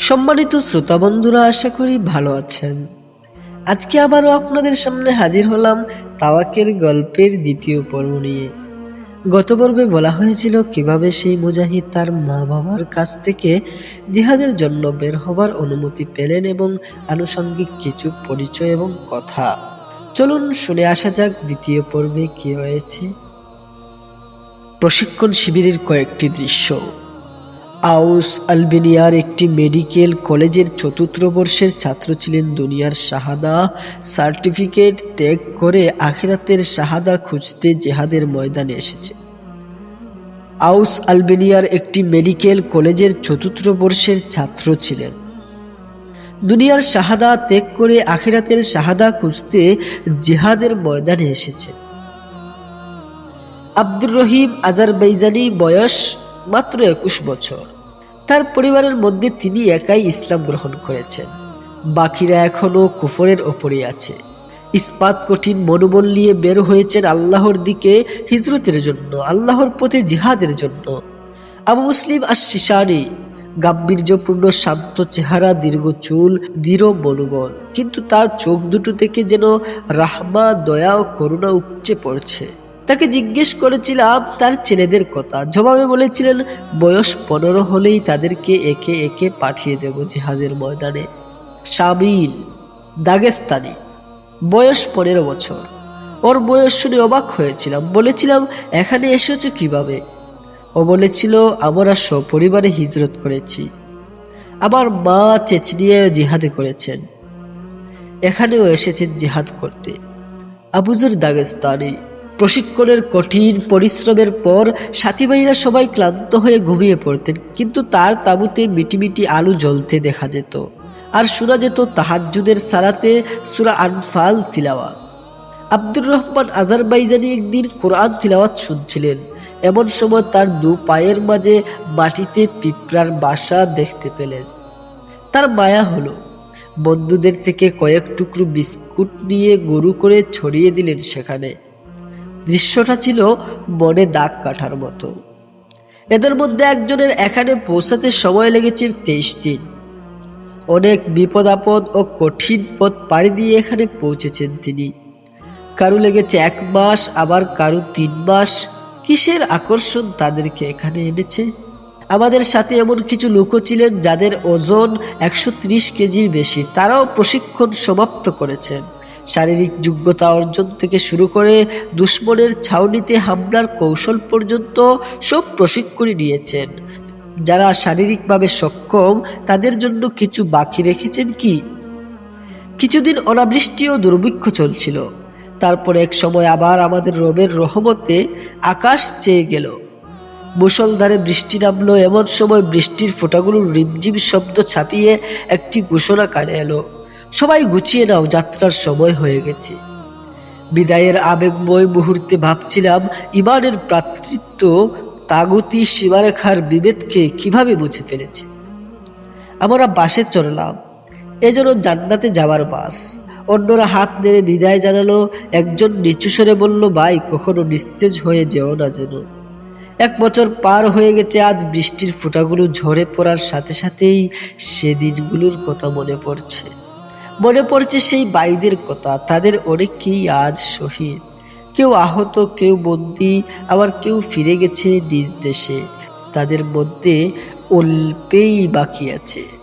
সম্মানিত শ্রোতা বন্ধুরা, আশা করি ভালো আছেন। আজকে আবারও আপনাদের সামনে হাজির হলাম তাওয়াকের গল্পের দ্বিতীয় পর্ব নিয়ে। গত পর্বে বলা হয়েছিল কীভাবে সেই মুজাহিদ তার মা বাবার কাছ থেকে জিহাদের জন্য বের হবার অনুমতি পেলেন এবং আনুষঙ্গিক কিছু পরিচয় এবং কথা। চলুন শুনে আসা যাক দ্বিতীয় পর্বে কি হয়েছে। প্রশিক্ষণ শিবিরের কয়েকটি দৃশ্য। আউস আলবেনিয়ার একটি মেডিকেল কলেজের চতুর্থ বর্ষের ছাত্র ছিলেন দুনিয়ার শাহাদা। সার্টিফিকেট ত্যাগ করে আখিরাতের শাহাদা খুঁজতে জেহাদের ময়দানে এসেছে। আউস আলবেনিয়ার একটি মেডিকেল কলেজের চতুর্থ বর্ষের ছাত্র ছিলেন। দুনিয়ার শাহাদা ত্যাগ করে আখিরাতের শাহাদা খুঁজতে জেহাদের ময়দানে এসেছে। আব্দুর রহিম আজারবাইজানি বয়স মাত্র একুশ বছর। তার পরিবারের মধ্যে তিনি একাই ইসলাম গ্রহণ করেছেন। বাকিরা এখনও কুফরের ওপরে আছে। ইস্পাত কঠিন মনোবল নিয়ে বের হয়েছেন আল্লাহর দিকে, হিজরতের জন্য, আল্লাহর পথে জিহাদের জন্য। আবু মুসলিম আর শিশানি গাম্ভীর্যপূর্ণ, শান্ত চেহারা, দীর্ঘ চুল, দৃঢ় মনোবল। কিন্তু তার চোখ দুটো থেকে যেন রাহমা, দয়া ও করুণা উপচে পড়ছে। তাকে জিজ্ঞেস করেছিলাম তার ছেলেদের কথা। জবাবে বলেছিলেন, বয়স পনেরো হলেই তাদেরকে একে একে পাঠিয়ে দেব জিহাদের ময়দানে। শামিল, দাগেস্তানি, বয়স পনেরো বছর। ওর বয়স শুনে অবাক হয়েছিলাম। বলেছিলাম, এখানে এসেছ কীভাবে? ও বলেছিল, আমরা সপরিবারে হিজরত করেছি। আমার মা চেচনিয়ে জিহাদে করেছেন। এখানেও এসেছেন জিহাদ করতে। আবুজুর দাগেস্তানি প্রশিক্ষণের কঠিন পরিশ্রমের পর সাথী ভাইরা সবাই ক্লান্ত হয়ে ঘুমিয়ে পড়তেন, কিন্তু তার তাঁবুতে মিটিমিটি আলু জ্বলতে দেখা যেত। আর শোনা যেত তাহাজ্জুদের সালাতে সুরা আনফাল তিলাওয়া আব্দুর রহমান আজারবাইজানি একদিন কোরআন তিলাওয়াত শুনছিলেন। এমন সময় তার দু পায়ের মাঝে মাটিতে পিঁপড়ার বাসা দেখতে পেলেন। তার মায়া হলো। বন্ধুদের থেকে কয়েক টুকরো বিস্কুট নিয়ে গরু করে ছড়িয়ে দিলেন সেখানে। দৃশ্যটা ছিল মনে দাগ কাটার মতো। এদের মধ্যে একজনের এখানে পৌঁছাতে সময় লেগেছে তেইশ দিন। অনেক বিপদ আপদ ও কঠিন পথ পাড়ি দিয়ে এখানে পৌঁছেছেন তিনি। কারু লেগেছে এক মাস, আবার কারু তিন মাস। কিসের আকর্ষণ তাদেরকে এখানে এনেছে? আমাদের সাথে এমন কিছু লোকও ছিলেন যাদের ওজন একশো ত্রিশ কেজির বেশি। তারাও প্রশিক্ষণ সমাপ্ত করেছেন। শারীরিক যোগ্যতা অর্জন থেকে শুরু করে দুশ্মনের ছাউনিতে হামলার কৌশল পর্যন্ত সব প্রশিক্ষণই নিয়েছেন। যারা শারীরিকভাবে সক্ষম, তাদের জন্য কিছু বাকি রেখেছেন কি? কিছুদিন অনাবৃষ্টি ও দুর্ভিক্ষ চলছিল। তারপর এক সময় আবার আমাদের রবের রহমতে আকাশ চেয়ে গেল। মুসলধারে বৃষ্টি নামলো, এমন সময় বৃষ্টির ফোঁটাগুলোর রিমঝিম শব্দ ছাপিয়ে একটি ঘোষণা কানে এলো। সবাই গুছিয়ে নাও, যাত্রার সময় হয়ে গেছে। বিদায়ের আবেগময় মুহূর্তে ভাবছিলাম, ইমানের প্রাতৃত্ব তাগুতি সীমারেখার বিভেদকে কীভাবে মুছে ফেলেছে। আমরা বাসে চললাম এজন্য জান্নাতে যাওয়ার বাস। অন্যরা হাত নেড়ে বিদায় জানালো, একজন নিচু স্বরে বলল, ভাই, কখনো নিস্তেজ হয়ে যেও না যেন। এক বছর পার হয়ে গেছে, আজ বৃষ্টির ফোঁটাগুলো ঝরে পড়ার সাথে সাথেই সেদিনগুলোর কথা মনে পড়ছে। মনে পড়ছে সেই বাইদের কথা, তাদের অনেকেই আজ শহীদ। কেউ আহত, কেউ বন্দি, আবার কেউ ফিরে গেছে নিজ দেশে। তাদের মধ্যে অল্পেই বাকি আছে।